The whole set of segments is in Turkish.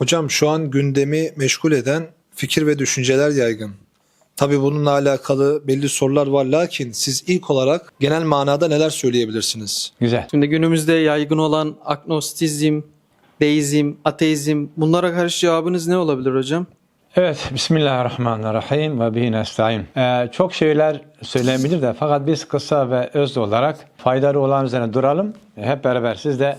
Hocam şu an gündemi meşgul eden fikir ve düşünceler yaygın. Tabi bununla alakalı belli sorular var lakin siz ilk olarak genel manada neler söyleyebilirsiniz? Güzel. Şimdi günümüzde yaygın olan agnostizm, deizm, ateizm bunlara karşı cevabınız ne olabilir hocam? Evet, Bismillahirrahmanirrahim ve bihi nesta'in. Ee, çok şeyler söylenebilir de fakat biz kısa ve öz olarak faydalı olan üzerine duralım. Hep beraber siz de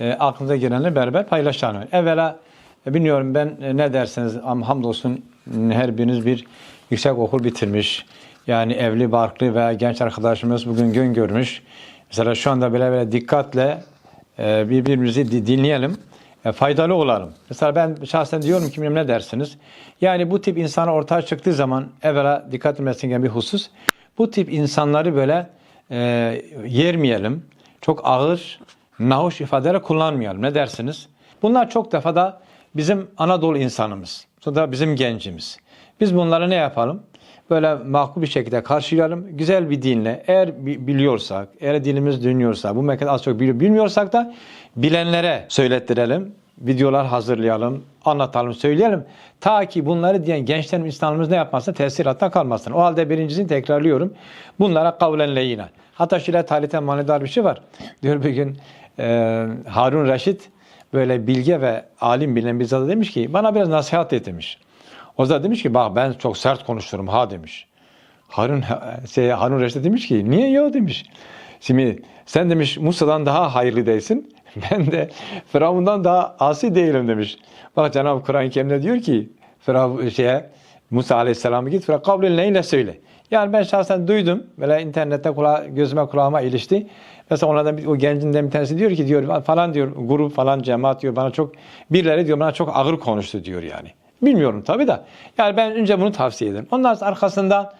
e, aklınıza gelenleri beraber paylaşalım. Evvela bilmiyorum ben e, ne derseniz ama hamdolsun her biriniz bir yüksek okul bitirmiş. Yani evli, barklı ve genç arkadaşımız bugün gün görmüş. Mesela şu anda böyle böyle dikkatle e, birbirimizi di- dinleyelim. E, faydalı olalım. Mesela ben şahsen diyorum ki ne dersiniz. Yani bu tip insanlar ortaya çıktığı zaman evvela dikkat edilmesi gereken bir husus. Bu tip insanları böyle e, yermeyelim. Çok ağır, nahoş ifadeler kullanmayalım. Ne dersiniz? Bunlar çok defa da bizim Anadolu insanımız. Sonra bizim gencimiz. Biz bunları ne yapalım? Böyle makul bir şekilde karşılayalım. Güzel bir dinle. Eğer bi- biliyorsak, eğer dilimiz dönüyorsa, bu memleket az çok bili- bilmiyorsak da bilenlere söylettirelim. Videolar hazırlayalım, anlatalım, söyleyelim. Ta ki bunları diyen gençlerin insanımız ne yapmasın? Tesir hatta kalmasın. O halde birincisini tekrarlıyorum. Bunlara kavlen leyine. Hatta şöyle taliten manidar bir şey var. Diyor bir gün e, Harun Reşit böyle bilge ve alim bilinen bir zada demiş ki bana biraz nasihat et demiş. O da demiş ki bak ben çok sert konuşurum ha demiş. Harun şey, Harun Reşit demiş ki niye ya demiş. Şimdi sen demiş Musa'dan daha hayırlı değilsin. Ben de Firavun'dan daha asi değilim demiş. Bak Cenab-ı Kur'an-ı Kerim'de diyor ki Firavun şeye Musa Aleyhisselam'a git Firavun kavlin neyle söyle. Yani ben şahsen duydum. Böyle internette kula, gözüme kulağıma ilişti. Mesela onlardan bir, o gencinden bir tanesi diyor ki diyor falan diyor grup falan cemaat diyor bana çok birileri diyor bana çok ağır konuştu diyor yani. Bilmiyorum tabii da. Yani ben önce bunu tavsiye ederim. Ondan arkasından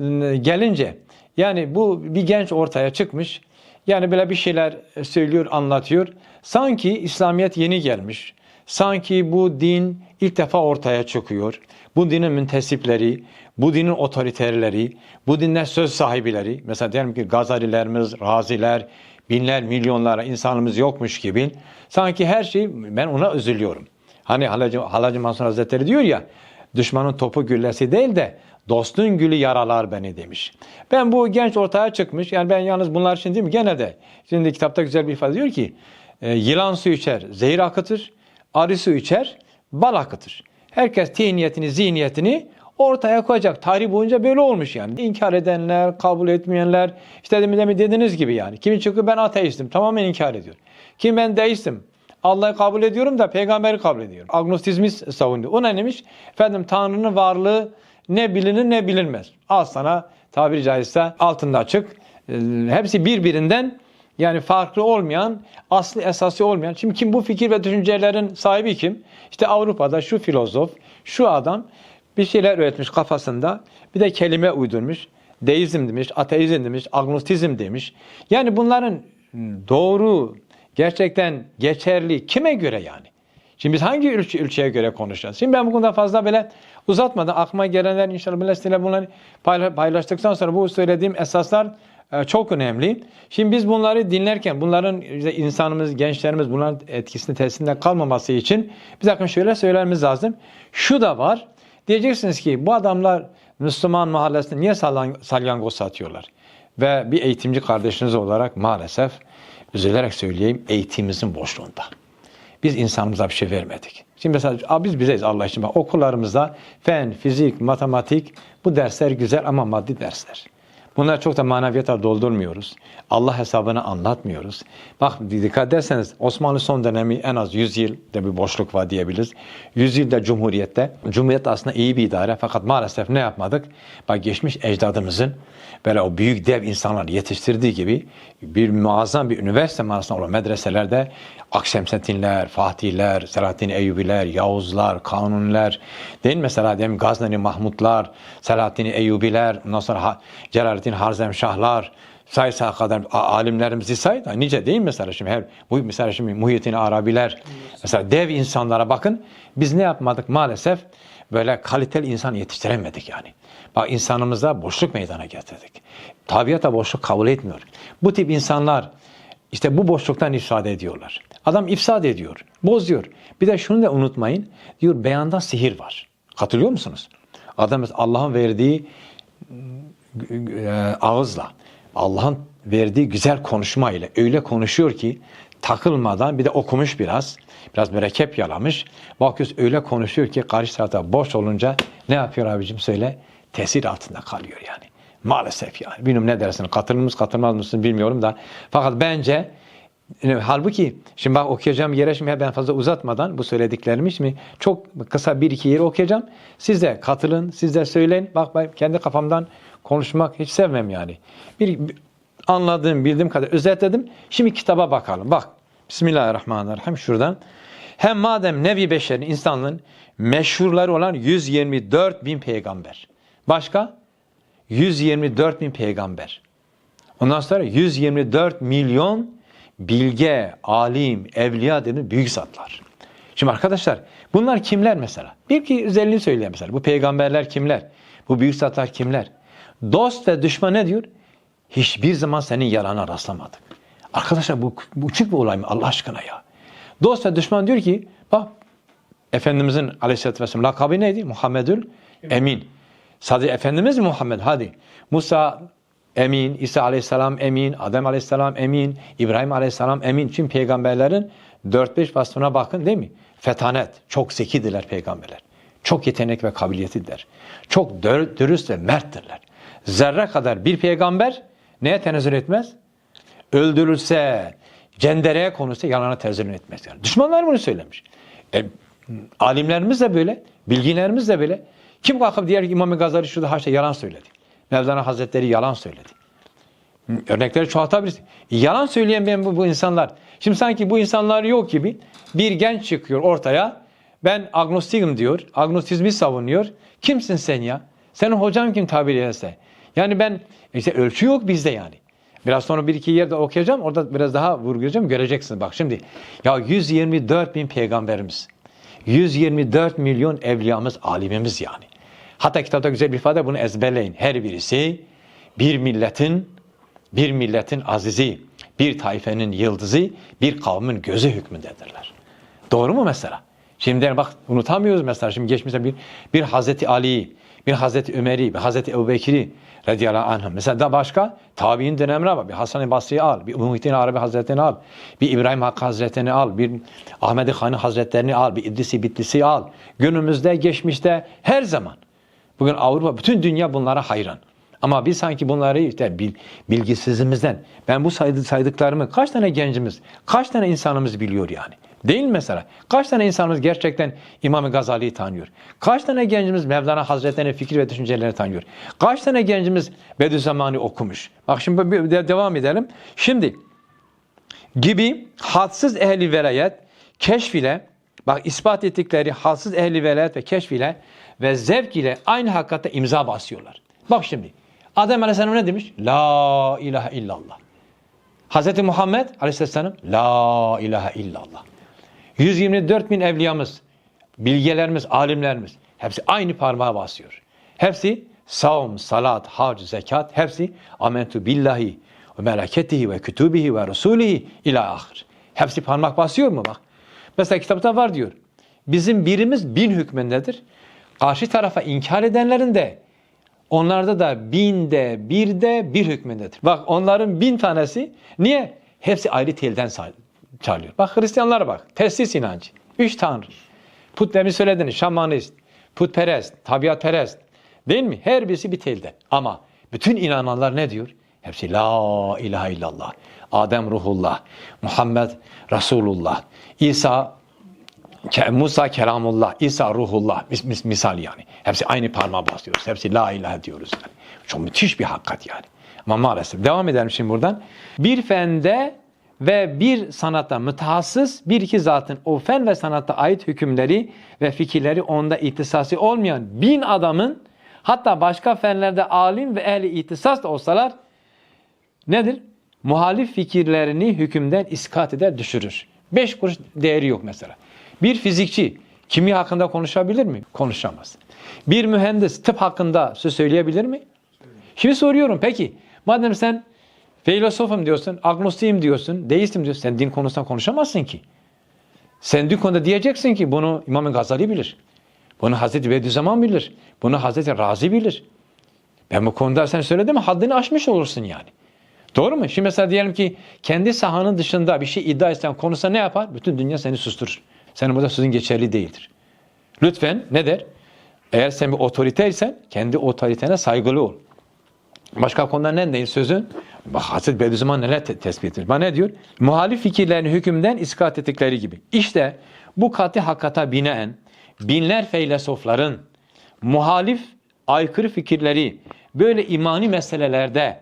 ıı, gelince yani bu bir genç ortaya çıkmış. Yani böyle bir şeyler söylüyor, anlatıyor. Sanki İslamiyet yeni gelmiş. Sanki bu din ilk defa ortaya çıkıyor. Bu dinin müntesipleri, bu dinin otoriterleri, bu dinler söz sahibileri, mesela diyelim ki Gazalilerimiz, Raziler, binler, milyonlara insanımız yokmuş gibi. Sanki her şey, ben ona üzülüyorum. Hani Halacı, Halacı Mansur Hazretleri diyor ya, düşmanın topu güllesi değil de dostun gülü yaralar beni demiş. Ben bu genç ortaya çıkmış, yani ben yalnız bunlar için değil mi? Gene de, şimdi kitapta güzel bir ifade diyor ki, e, yılan su içer, zehir akıtır, arı su içer, bal akıtır. Herkes tihniyetini, zihniyetini ortaya koyacak. Tarih boyunca böyle olmuş yani. İnkar edenler, kabul etmeyenler, işte demin demin dediğiniz gibi yani. Kimi çıkıyor ben ateistim, tamamen inkar ediyor. Kim ben deistim, Allah'ı kabul ediyorum da peygamberi kabul ediyorum. Agnostizmi savunuyor. O ne demiş? Efendim Tanrı'nın varlığı ne bilinir ne bilinmez. Al sana tabiri caizse altında açık. Ee, hepsi birbirinden yani farklı olmayan, aslı esası olmayan. Şimdi kim bu fikir ve düşüncelerin sahibi kim? İşte Avrupa'da şu filozof, şu adam bir şeyler üretmiş kafasında. Bir de kelime uydurmuş. Deizm demiş, ateizm demiş, agnostizm demiş. Yani bunların doğru, gerçekten geçerli kime göre yani? Şimdi biz hangi ölçü, ölçüye göre konuşacağız? Şimdi ben bu konuda fazla böyle uzatmadan aklıma gelenler inşallah birleştirelim bunları payla- paylaştıktan sonra bu söylediğim esaslar çok önemli. Şimdi biz bunları dinlerken bunların işte insanımız, gençlerimiz bunların etkisinde tesirinde kalmaması için bir takım şöyle söylememiz lazım. Şu da var. Diyeceksiniz ki bu adamlar Müslüman mahallesinde niye salyan- salyangoz satıyorlar? Ve bir eğitimci kardeşiniz olarak maalesef üzülerek söyleyeyim eğitimimizin boşluğunda. Biz insanımıza bir şey vermedik. Şimdi mesela "Aa, biz bizeyiz Allah için. Bak, okullarımızda fen, fizik, matematik bu dersler güzel ama maddi dersler. Bunlar çok da maneviyata doldurmuyoruz. Allah hesabını anlatmıyoruz. Bak dikkat ederseniz Osmanlı son dönemi en az 100 yılda bir boşluk var diyebiliriz. 100 yılda Cumhuriyet'te. Cumhuriyet aslında iyi bir idare fakat maalesef ne yapmadık? Bak geçmiş ecdadımızın böyle o büyük dev insanlar yetiştirdiği gibi bir muazzam bir üniversite manasında olan medreselerde Akşemseddinler, Fatihler, Selahaddin Eyyubiler, Yavuzlar, Kanuniler, değil mesela diyelim Gazneli Mahmutlar, Selahaddin Eyyubiler, ondan sonra Celaleddin Harzemşahlar, sayısa kadar a- alimlerimizi say da nice değil mi mesela şimdi? Her bu mesela şimdi Muhyiddin Arabiler. Mesela dev insanlara bakın biz ne yapmadık? Maalesef böyle kaliteli insan yetiştiremedik yani. Bak insanımızda boşluk meydana getirdik. Tabiata boşluk kabul etmiyor. Bu tip insanlar işte bu boşluktan ifade ediyorlar. Adam ifsad ediyor, bozuyor. Bir de şunu da unutmayın. Diyor beyanda sihir var. Katılıyor musunuz? Adam Allah'ın verdiği e, ağızla, Allah'ın verdiği güzel konuşma ile öyle konuşuyor ki takılmadan bir de okumuş biraz. Biraz mürekkep yalamış. Bakıyoruz öyle konuşuyor ki karşı tarafta boş olunca ne yapıyor abicim söyle? Tesir altında kalıyor yani. Maalesef yani. Bilmiyorum ne dersin. Katılır mısın katılmaz mısın bilmiyorum da. Fakat bence yani halbuki şimdi bak okuyacağım yere şimdi ben fazla uzatmadan bu söylediklerimi şimdi çok kısa bir iki yeri okuyacağım. Siz de katılın, siz de söyleyin. Bak ben kendi kafamdan konuşmak hiç sevmem yani. Bir anladığım, bildiğim kadar özetledim. Şimdi kitaba bakalım. Bak Bismillahirrahmanirrahim şuradan. Hem madem nevi beşerin, insanlığın meşhurları olan 124 bin peygamber. Başka? 124 bin peygamber. Ondan sonra 124 milyon bilge, alim, evliya dediğimiz büyük zatlar. Şimdi arkadaşlar bunlar kimler mesela? Bir ki özelliğini söyleyeyim mesela. Bu peygamberler kimler? Bu büyük zatlar kimler? Dost ve düşman ne diyor? Hiçbir zaman senin yalana rastlamadık. Arkadaşlar bu, bu uçuk bir olay mı Allah aşkına ya? Dost ve düşman diyor ki bak Efendimizin aleyhissalatü vesselam lakabı neydi? Muhammedül Emin. Sadece Efendimiz mi Muhammed? Hadi. Musa emin, İsa aleyhisselam emin, Adem aleyhisselam emin, İbrahim aleyhisselam emin. Çünkü peygamberlerin 4-5 vasfına bakın değil mi? Fetanet, çok zekidirler peygamberler. Çok yetenek ve kabiliyetidir. Çok dür- dürüst ve merttirler. Zerre kadar bir peygamber neye tenezzül etmez? Öldürülse, cendereye konulsa yalana tenezzül etmez. Yani. Düşmanlar bunu söylemiş. E, alimlerimiz de böyle, bilginlerimiz de böyle. Kim kalkıp diğer İmam-ı Gazali şurada haşa yalan söyledi. Mevlana Hazretleri yalan söyledi. Örnekleri çoğaltabilirsin. Yalan söyleyen ben bu, bu insanlar. Şimdi sanki bu insanlar yok gibi bir genç çıkıyor ortaya. Ben agnostikim diyor. Agnostizmi savunuyor. Kimsin sen ya? Senin hocan kim tabir ederse? Yani ben işte ölçü yok bizde yani. Biraz sonra bir iki yerde okuyacağım. Orada biraz daha vurgulayacağım. Göreceksiniz bak şimdi. Ya 124 bin peygamberimiz. 124 milyon evliyamız, alimimiz yani. Hatta kitapta güzel bir ifade bunu ezberleyin. Her birisi bir milletin bir milletin azizi, bir taifenin yıldızı, bir kavmin gözü hükmündedirler. Doğru mu mesela? Şimdi bak unutamıyoruz mesela şimdi geçmişte bir bir Hazreti Ali, bir Hazreti Ömer'i, bir Hazreti Ebubekir'i radıyallahu anh. Mesela da başka tabi'in dönemine bak. Bir Hasan-ı Basri'yi al, bir Muhittin Arabi Hazretlerini al, bir İbrahim Hakkı Hazretlerini al, bir Ahmet-i Hani Hazretlerini al, bir İdrisi Bitlisi al. Günümüzde, geçmişte her zaman. Bugün Avrupa, bütün dünya bunlara hayran. Ama biz sanki bunları işte bil, bilgisizimizden, ben bu saydı, saydıklarımı kaç tane gencimiz, kaç tane insanımız biliyor yani? Değil mesela? Kaç tane insanımız gerçekten İmam Gazali'yi tanıyor? Kaç tane gencimiz Mevlana Hazretleri'nin fikir ve düşüncelerini tanıyor? Kaç tane gencimiz Bediüzzaman'ı okumuş? Bak şimdi bir de devam edelim. Şimdi gibi hadsiz ehli velayet keşf ile bak ispat ettikleri hadsiz ehli velayet ve keşf ile ve zevk ile aynı hakikate imza basıyorlar. Bak şimdi Adem Aleyhisselam ne demiş? La ilahe illallah. Hz. Muhammed Aleyhisselam La ilahe illallah. 124 bin evliyamız, bilgelerimiz, alimlerimiz hepsi aynı parmağa basıyor. Hepsi savm, salat, hac, zekat hepsi amentu billahi ve meleketihi ve kütübihi ve resulihi ila ahir. Hepsi parmak basıyor mu bak? Mesela kitapta var diyor. Bizim birimiz bin hükmündedir. Karşı tarafa inkar edenlerin de onlarda da binde birde bir hükmündedir. Bak onların bin tanesi niye? Hepsi ayrı telden çalıyor. Bak Hristiyanlara bak. Teslis inancı. Üç tanrı. Put demin söylediniz. Şamanist, putperest, tabiatperest. Değil mi? Her birisi bir telden. Ama bütün inananlar ne diyor? Hepsi la ilahe illallah. Adem ruhullah. Muhammed Resulullah. İsa Musa kelamullah, İsa ruhullah mis, mis- misal yani. Hepsi aynı parmağa basıyoruz. Hepsi la ilahe diyoruz yani. Çok müthiş bir hakikat yani. Ama maalesef devam edelim şimdi buradan. Bir fende ve bir sanatta mütehassıs bir iki zatın o fen ve sanatta ait hükümleri ve fikirleri onda ihtisası olmayan bin adamın hatta başka fenlerde alim ve ehli ihtisas da olsalar nedir? Muhalif fikirlerini hükümden iskat eder, düşürür. Beş kuruş değeri yok mesela. Bir fizikçi kimya hakkında konuşabilir mi? Konuşamaz. Bir mühendis tıp hakkında söz söyleyebilir mi? Şimdi soruyorum peki madem sen filozofum diyorsun, agnostiyim diyorsun, deistim diyorsun sen din konusunda konuşamazsın ki. Sen bir konuda diyeceksin ki bunu İmam Gazali bilir. Bunu Hazreti Bediüzzaman bilir. Bunu Hazreti Razi bilir. Ben bu konuda sen söyledin mi haddini aşmış olursun yani. Doğru mu? Şimdi mesela diyelim ki kendi sahanın dışında bir şey iddia eden konusunda ne yapar? Bütün dünya seni susturur. Senin burada sözün geçerli değildir. Lütfen ne der? Eğer sen bir otoriteysen kendi otoritene saygılı ol. Başka konuda ne değil sözün? Bak Hazreti Bediüzzaman neler te- tespit etmiş. Bana ne diyor? Muhalif fikirlerini hükümden iskat ettikleri gibi. İşte bu katı hakikata binaen binler feylesofların muhalif aykırı fikirleri böyle imani meselelerde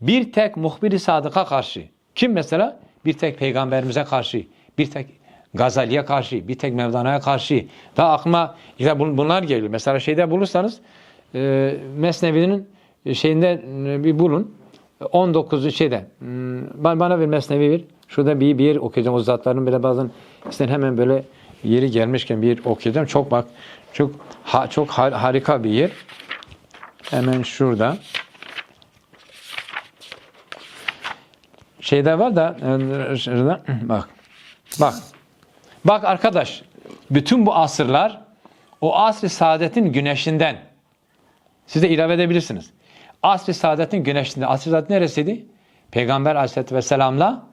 bir tek muhbir-i sadıka karşı kim mesela? Bir tek peygamberimize karşı, bir tek Gazali'ye karşı, bir tek Mevlana'ya karşı. Daha aklıma işte bun- bunlar geliyor. Mesela şeyde bulursanız e, Mesnevi'nin şeyinde bir bulun. 19. şeyde hmm, bana, bir Mesnevi bir. Şurada bir, bir okuyacağım. O bile bazen işte hemen böyle yeri gelmişken bir okuyacağım. Çok bak çok ha- çok har- harika bir yer. Hemen şurada. şeyde var da e, şurada bak. Bak. Bak arkadaş. Bütün bu asırlar o asr-ı saadetin güneşinden siz de ilave edebilirsiniz. Asr-ı saadetin güneşinde. Asr-ı saadet neresiydi? Peygamber aleyhissalatü vesselamla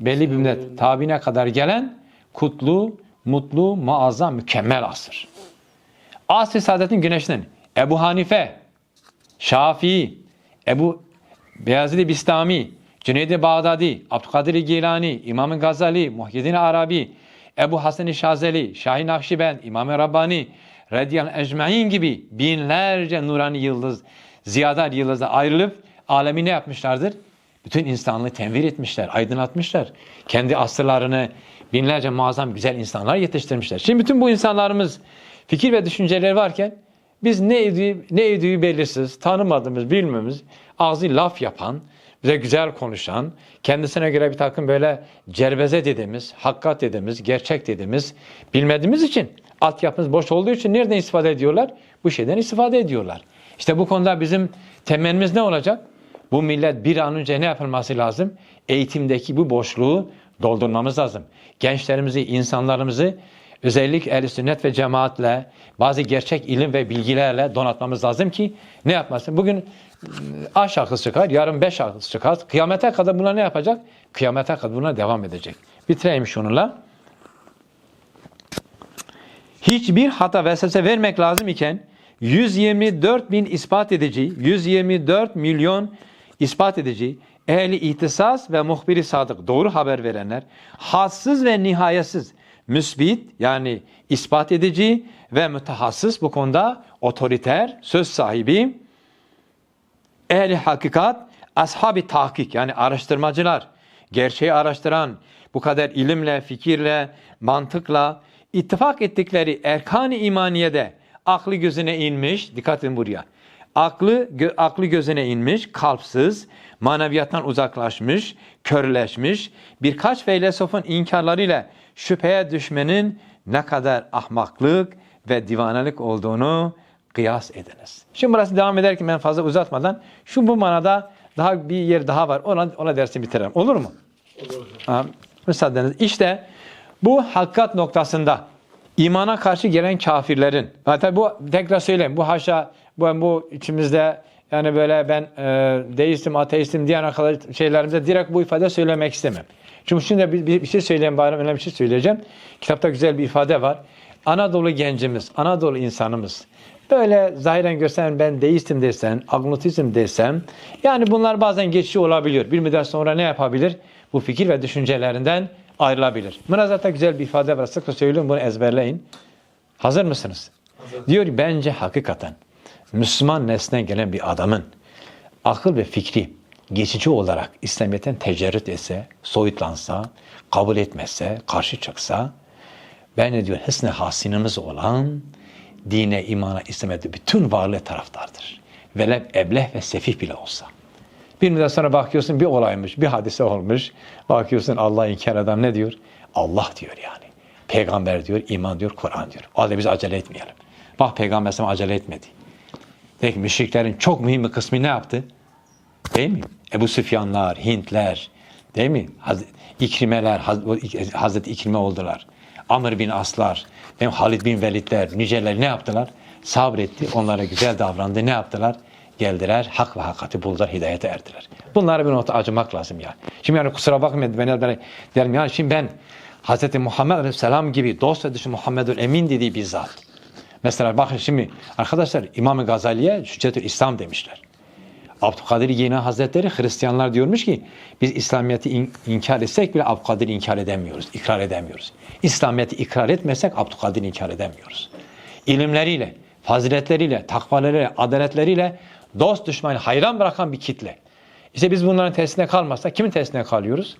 belli bir müddet tabine kadar gelen kutlu, mutlu, muazzam, mükemmel asır. Asr-ı saadetin güneşinden Ebu Hanife, Şafii, Ebu Beyazid-i Bistami, Cüneyd-i Bağdadi, Abdülkadir Gilani, İmam Gazali, Muhyiddin Arabi, Ebu Hasan-ı Şazeli, Şahin Nakşibend, İmam-ı Rabbani, Rediyan Ecmain gibi binlerce nurani yıldız, ziyadar yıldızda ayrılıp alemi ne yapmışlardır? Bütün insanlığı tenvir etmişler, aydınlatmışlar. Kendi asırlarını binlerce muazzam güzel insanlar yetiştirmişler. Şimdi bütün bu insanlarımız fikir ve düşünceleri varken biz ne ediği, ne ediği belirsiz, tanımadığımız, bilmemiz, ağzı laf yapan, bize güzel konuşan, kendisine göre bir takım böyle cerveze dediğimiz, hakkat dediğimiz, gerçek dediğimiz bilmediğimiz için altyapımız boş olduğu için nereden istifade ediyorlar? Bu şeyden istifade ediyorlar. İşte bu konuda bizim temennimiz ne olacak? Bu millet bir an önce ne yapılması lazım? Eğitimdeki bu boşluğu doldurmamız lazım. Gençlerimizi, insanlarımızı özellikle ehl sünnet ve cemaatle bazı gerçek ilim ve bilgilerle donatmamız lazım ki ne yapmasın? Bugün A şahıs çıkar, yarın B şahıs çıkar. Kıyamete kadar bunlar ne yapacak? Kıyamete kadar bunlar devam edecek. Bitireyim şununla. Hiçbir hata vesvese vermek lazım iken 124 bin ispat edici, 124 milyon ispat edici, ehli ihtisas ve muhbiri sadık doğru haber verenler, hassız ve nihayetsiz, müsbit yani ispat edici ve mütehassıs bu konuda otoriter, söz sahibi, ehli hakikat, ashabi tahkik yani araştırmacılar, gerçeği araştıran, bu kadar ilimle, fikirle, mantıkla ittifak ettikleri erkan-ı imaniyede aklı gözüne inmiş, dikkat edin buraya. Aklı, gö- aklı gözüne inmiş, kalpsiz, maneviyattan uzaklaşmış, körleşmiş, birkaç feylesofun inkarlarıyla şüpheye düşmenin ne kadar ahmaklık ve divanelik olduğunu kıyas ediniz. Şimdi burası devam ederken ben fazla uzatmadan şu bu manada daha bir yer daha var. Ona, ona dersi bitirelim. Olur mu? Olur. Müsaadeniz. İşte bu hakikat noktasında imana karşı gelen kafirlerin zaten bu tekrar söyleyeyim bu haşa bu, bu içimizde yani böyle ben e, deistim, ateistim diyen arkadaş şeylerimize direkt bu ifade söylemek istemem. Çünkü şimdi bir, bir, bir şey söyleyeyim bari önemli bir şey söyleyeceğim. Kitapta güzel bir ifade var. Anadolu gencimiz, Anadolu insanımız böyle zahiren gösteren ben deistim desen, agnotizm desem yani bunlar bazen geçici olabiliyor. Bir müddet sonra ne yapabilir? Bu fikir ve düşüncelerinden ayrılabilir. Münazatta güzel bir ifade var. Sıkça söylüyorum bunu ezberleyin. Hazır mısınız? Diyor ki, bence hakikaten Müslüman nesline gelen bir adamın akıl ve fikri geçici olarak İslamiyet'ten tecerrüt etse, soyutlansa, kabul etmezse, karşı çıksa, ben ne diyor hısn-ı hasinimiz olan dine, imana, İslamiyet'e bütün varlığı taraftardır. Velev ebleh ve sefih bile olsa. Bir müddet sonra bakıyorsun bir olaymış, bir hadise olmuş. Bakıyorsun Allah inkar adam ne diyor? Allah diyor yani. Peygamber diyor, iman diyor, Kur'an diyor. O halde biz acele etmeyelim. Bak Peygamber sana acele etmedi. Peki müşriklerin çok mühim bir kısmı ne yaptı? Değil mi? Ebu Süfyanlar, Hintler, değil mi? Haz- İkrimeler, Haz- Hazreti İkrime oldular. Amr bin Aslar, benim Halid bin Velidler, niceler ne yaptılar? Sabretti, onlara güzel davrandı. Ne yaptılar? Geldiler, hak ve hakikati buldular, hidayete erdiler. Bunlara bir nota acımak lazım ya. Şimdi yani kusura bakmayın, ben derim ya şimdi ben Hz. Muhammed Aleyhisselam gibi dost ve dışı Muhammedül Emin dediği bir zat. Mesela bakın şimdi arkadaşlar İmam-ı Gazali'ye Hüccetül İslam demişler. Abdülkadir Yeni Hazretleri Hristiyanlar diyormuş ki biz İslamiyet'i in- inkar etsek bile Abdülkadir'i inkar edemiyoruz, ikrar edemiyoruz. İslamiyet'i ikrar etmesek Abdülkadir'i inkar edemiyoruz. İlimleriyle, faziletleriyle, takvalarıyla, adaletleriyle dost düşmanı hayran bırakan bir kitle. İşte biz bunların testine kalmazsak kimin testine kalıyoruz?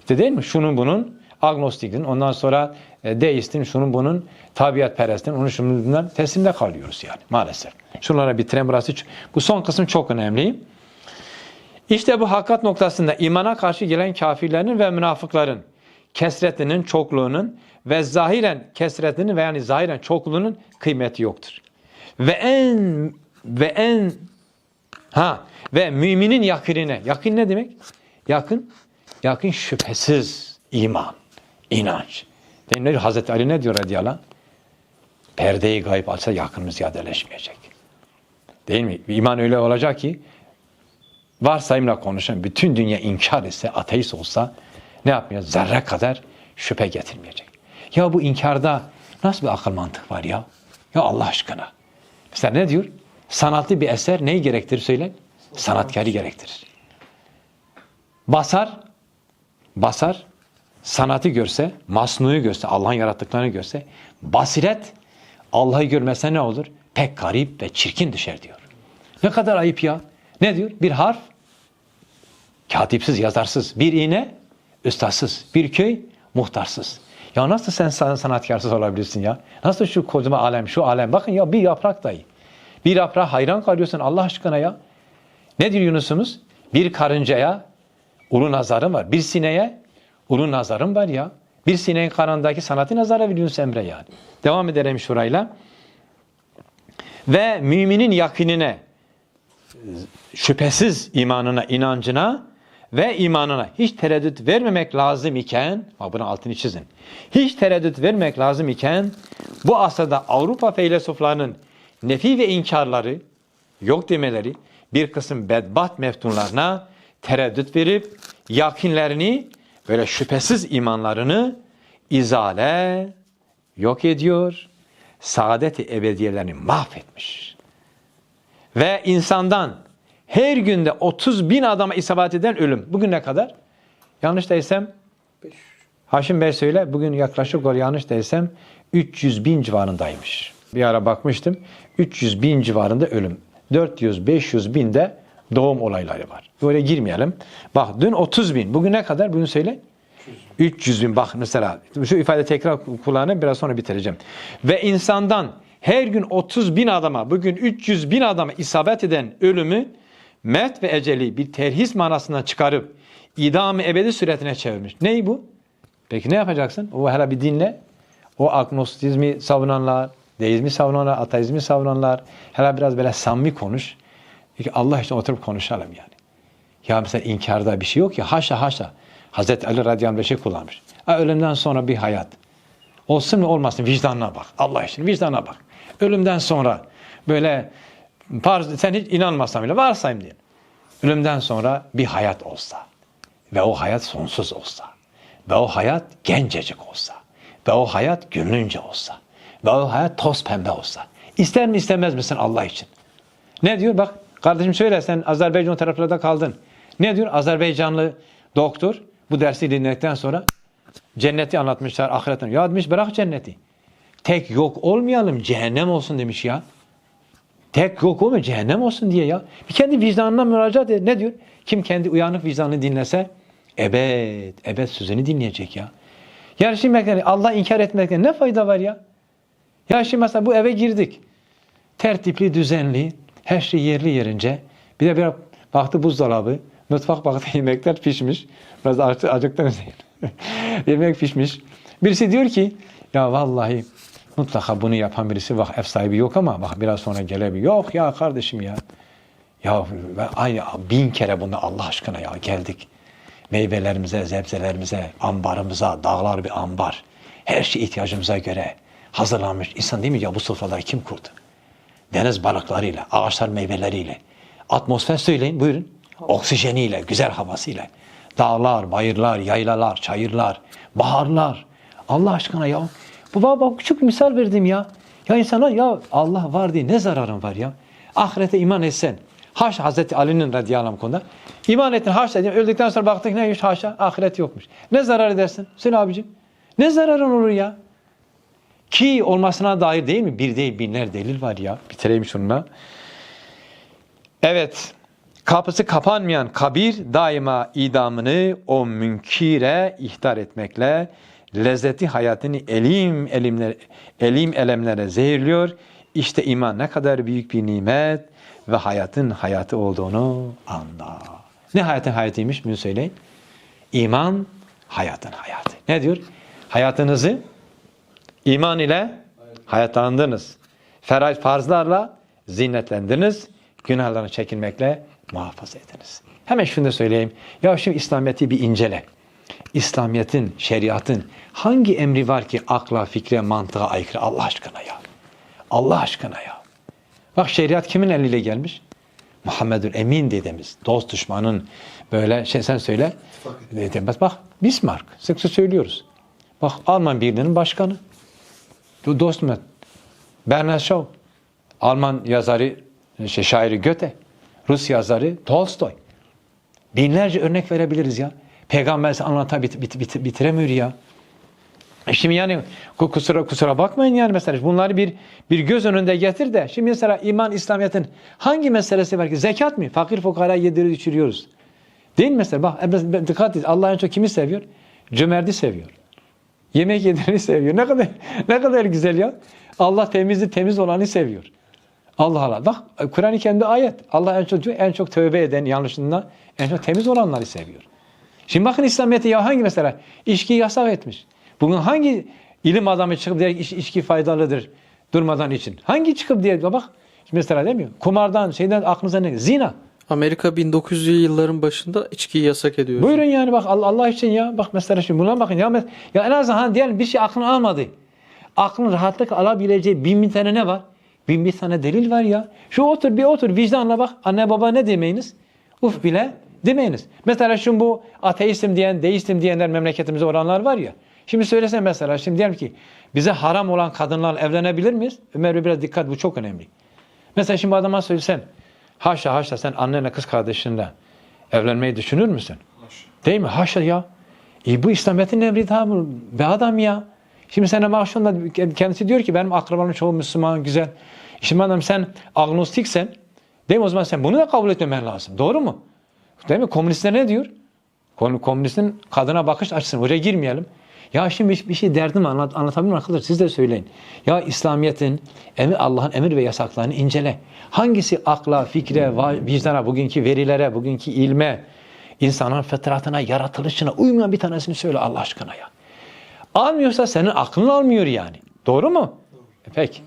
İşte değil mi? Şunun bunun agnostiktin, ondan sonra e, deistin, şunun bunun tabiatperestin, onun şunun bundan teslimde kalıyoruz yani maalesef. Şunlara bitiren burası. Bu son kısım çok önemli. İşte bu hakikat noktasında imana karşı gelen kafirlerin ve münafıkların kesretinin, çokluğunun ve zahiren kesretinin ve yani zahiren çokluğunun kıymeti yoktur. Ve en ve en ha ve müminin yakınine. Yakın ne demek? Yakın. Yakın şüphesiz iman, inanç. Mi? Hazreti Ali ne diyor radıyallahu anh? Perdeyi gayb açsa yakınımız ziyadeleşmeyecek. Değil mi? İman öyle olacak ki varsayımla konuşan bütün dünya inkar etse, ateist olsa ne yapmıyor? Zerre kadar şüphe getirmeyecek. Ya bu inkarda nasıl bir akıl mantık var ya? Ya Allah aşkına. Mesela ne diyor? Sanatlı bir eser neyi gerektirir söyle? Sanatkarı gerektirir. Basar, basar, sanatı görse, masnuyu görse, Allah'ın yarattıklarını görse, basiret Allah'ı görmese ne olur? Pek garip ve çirkin düşer diyor. Ne kadar ayıp ya. Ne diyor? Bir harf, katipsiz, yazarsız. Bir iğne, üstadsız. Bir köy, muhtarsız. Ya nasıl sen san- sanatkarsız olabilirsin ya? Nasıl şu kocaman alem, şu alem? Bakın ya bir yaprak dahi. Bir yaprağa hayran kalıyorsun Allah aşkına ya. Ne diyor Yunus'umuz? Bir karıncaya ulu nazarım var. Bir sineye ulu nazarım var ya. Bir sineğin karnındaki sanatı nazara Yunus Emre yani. Devam edelim şurayla. Ve müminin yakinine, şüphesiz imanına, inancına ve imanına hiç tereddüt vermemek lazım iken, bak bunun altını çizin. Hiç tereddüt vermemek lazım iken bu asırda Avrupa feylesoflarının nefi ve inkarları, yok demeleri bir kısım bedbaht meftunlarına tereddüt verip yakinlerini böyle şüphesiz imanlarını izale yok ediyor. Saadet-i ebediyelerini mahvetmiş. Ve insandan her günde 30 bin adama isabet eden ölüm. Bugün ne kadar? Yanlış değilsem Haşim Bey söyle bugün yaklaşık olarak yanlış değilsem 300 bin civarındaymış. Bir ara bakmıştım 300 bin civarında ölüm. 400-500 bin de doğum olayları var. Böyle girmeyelim. Bak dün 30 bin. Bugün ne kadar? Bugün söyle. 300 bin. Bak mesela şu ifade tekrar kullanayım biraz sonra bitireceğim. Ve insandan her gün 30 bin adama bugün 300 bin adama isabet eden ölümü met ve eceli bir terhis manasından çıkarıp idam-ı ebedi suretine çevirmiş. Ney bu? Peki ne yapacaksın? O hele bir dinle. O agnostizmi savunanlar, deizmi savunanlar, ateizmi savunanlar hele biraz böyle samimi konuş. Peki Allah için oturup konuşalım yani. Ya mesela inkarda bir şey yok ya haşa haşa. Hazreti Ali radıyallahu anh şey kullanmış. Ha, ölümden sonra bir hayat. Olsun mu olmasın vicdanına bak. Allah için vicdanına bak. Ölümden sonra böyle sen hiç inanmasan bile varsayım diyelim. Ölümden sonra bir hayat olsa ve o hayat sonsuz olsa ve o hayat gencecik olsa ve o hayat gönlünce olsa ve o hayat toz pembe olsa. İster mi istemez misin Allah için? Ne diyor? Bak kardeşim söyle sen Azerbaycan taraflarda kaldın. Ne diyor? Azerbaycanlı doktor bu dersi dinledikten sonra cenneti anlatmışlar ahiretten. Ya demiş bırak cenneti. Tek yok olmayalım cehennem olsun demiş ya. Tek yok olma cehennem olsun diye ya. Bir kendi vicdanına müracaat et. Ne diyor? Kim kendi uyanık vicdanını dinlese ebed, ebed sözünü dinleyecek ya. Yani şimdi Allah inkar etmekten ne fayda var ya? Ya şimdi mesela bu eve girdik. Tertipli, düzenli, her şey yerli yerince. Bir de bir baktı buzdolabı, mutfak baktı yemekler pişmiş. Biraz acı, acıktım. Yemek pişmiş. Birisi diyor ki, ya vallahi mutlaka bunu yapan birisi bak ev sahibi yok ama bak biraz sonra gelebilir. Yok ya kardeşim ya. Ya aynı bin kere bunu Allah aşkına ya geldik. Meyvelerimize, sebzelerimize, ambarımıza, dağlar bir ambar. Her şey ihtiyacımıza göre hazırlanmış. İnsan değil mi ya bu sofraları kim kurdu? Deniz balıklarıyla, ağaçlar meyveleriyle, atmosfer söyleyin buyurun. Oksijeniyle, güzel havasıyla. Dağlar, bayırlar, yaylalar, çayırlar, baharlar. Allah aşkına ya. Bu baba küçük bir misal verdim ya. Ya insana ya Allah var diye ne zararın var ya. Ahirete iman etsen. Haşa Hazreti Ali'nin radıyallahu anh konuda. İman ettin haşa diye öldükten sonra baktık neymiş haşa ahiret yokmuş. Ne zarar edersin? Söyle abicim. Ne zararın olur ya? Ki olmasına dair değil mi? Bir değil binler delil var ya. Bitireyim şununla. Evet. Kapısı kapanmayan kabir daima idamını o münkire ihtar etmekle lezzeti hayatını elim elimler elim elemlere zehirliyor. İşte iman ne kadar büyük bir nimet ve hayatın hayatı olduğunu anla. Ne hayatın hayatıymış bunu söyleyin. İman hayatın hayatı. Ne diyor? Hayatınızı İman ile hayatlandınız. Ferayz farzlarla zinnetlendiniz. Günahlarını çekinmekle muhafaza ediniz. Hemen şunu da söyleyeyim. Ya şimdi İslamiyet'i bir incele. İslamiyet'in, şeriatın hangi emri var ki akla, fikre, mantığa aykırı Allah aşkına ya. Allah aşkına ya. Bak şeriat kimin eliyle gelmiş? Muhammedül Emin dedemiz. Dost düşmanın böyle şey sen söyle. Demez. Bak Bismarck. Sık sık söylüyoruz. Bak Alman Birliği'nin başkanı. Du ben. Bernard Shaw. Alman yazarı, şey, şairi Goethe. Rus yazarı Tolstoy. Binlerce örnek verebiliriz ya. Peygamber anlatan bit, bit, bit, bitiremiyor ya. E Şimdi yani ku- kusura kusura bakmayın yani mesela bunları bir bir göz önünde getir de şimdi mesela iman İslamiyet'in hangi meselesi var ki zekat mı? Fakir fukara yediri içiriyoruz. Değil mi mesela? Bak e, dikkat et Allah en çok kimi seviyor? Cömerti seviyor. Yemek yedireni seviyor. Ne kadar ne kadar güzel ya. Allah temizli temiz olanı seviyor. Allah Allah. Bak Kur'an-ı Kerim'de ayet. Allah en çok en çok tövbe eden yanlışından en çok temiz olanları seviyor. Şimdi bakın İslamiyet'e ya hangi mesela içki yasak etmiş. Bugün hangi ilim adamı çıkıp diye iç, içki faydalıdır durmadan için? Hangi çıkıp diye bak mesela demiyor. Kumardan şeyden aklınıza ne? Zina. Amerika 1900'lü yılların başında içkiyi yasak ediyor. Buyurun yani bak Allah, Allah için ya. Bak mesela şimdi buna bakın ya. Ya en azından hani diyelim bir şey aklına almadı. Aklın rahatlıkla alabileceği bin bin tane ne var? Bin bir tane delil var ya. Şu otur bir otur vicdanla bak. Anne baba ne demeyiniz? Uf bile demeyiniz. Mesela şimdi bu ateistim diyen, deistim diyenler memleketimize oranlar var ya. Şimdi söylesen mesela şimdi diyelim ki bize haram olan kadınlarla evlenebilir miyiz? Ömer biraz dikkat bu çok önemli. Mesela şimdi adama söylesen haşa haşa sen annenle kız kardeşinle evlenmeyi düşünür müsün? Değil mi? Haşa ya. E bu İslamiyet'in emri daha bu. Be adam ya. Şimdi sana maaşında kendisi diyor ki benim akrabalarım çoğu Müslüman, güzel. Şimdi adam sen agnostiksen değil mi o zaman sen bunu da kabul etmemen lazım. Doğru mu? Değil mi? Komünistler ne diyor? Kom- Komünistin kadına bakış açısını oraya girmeyelim. Ya şimdi bir, şey derdim anlat, anlatabilir miyim arkadaşlar? Siz de söyleyin. Ya İslamiyet'in emir Allah'ın emir ve yasaklarını incele. Hangisi akla, fikre, vicdana, bugünkü verilere, bugünkü ilme, insanın fıtratına, yaratılışına uymayan bir tanesini söyle Allah aşkına ya. Almıyorsa senin aklın almıyor yani. Doğru mu? E Peki.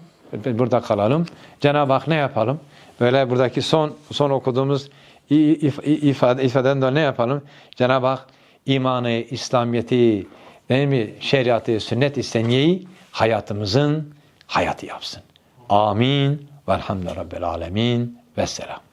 Burada kalalım. Cenab-ı Hak ne yapalım? Böyle buradaki son son okuduğumuz ifade ifadeden de ne yapalım? Cenab-ı Hak imanı, İslamiyeti, mi? şeriatı, sünnet-i seniyeyi hayatımızın hayatı yapsın. Amin. Velhamdülillahi Rabbil alemin. Vesselam.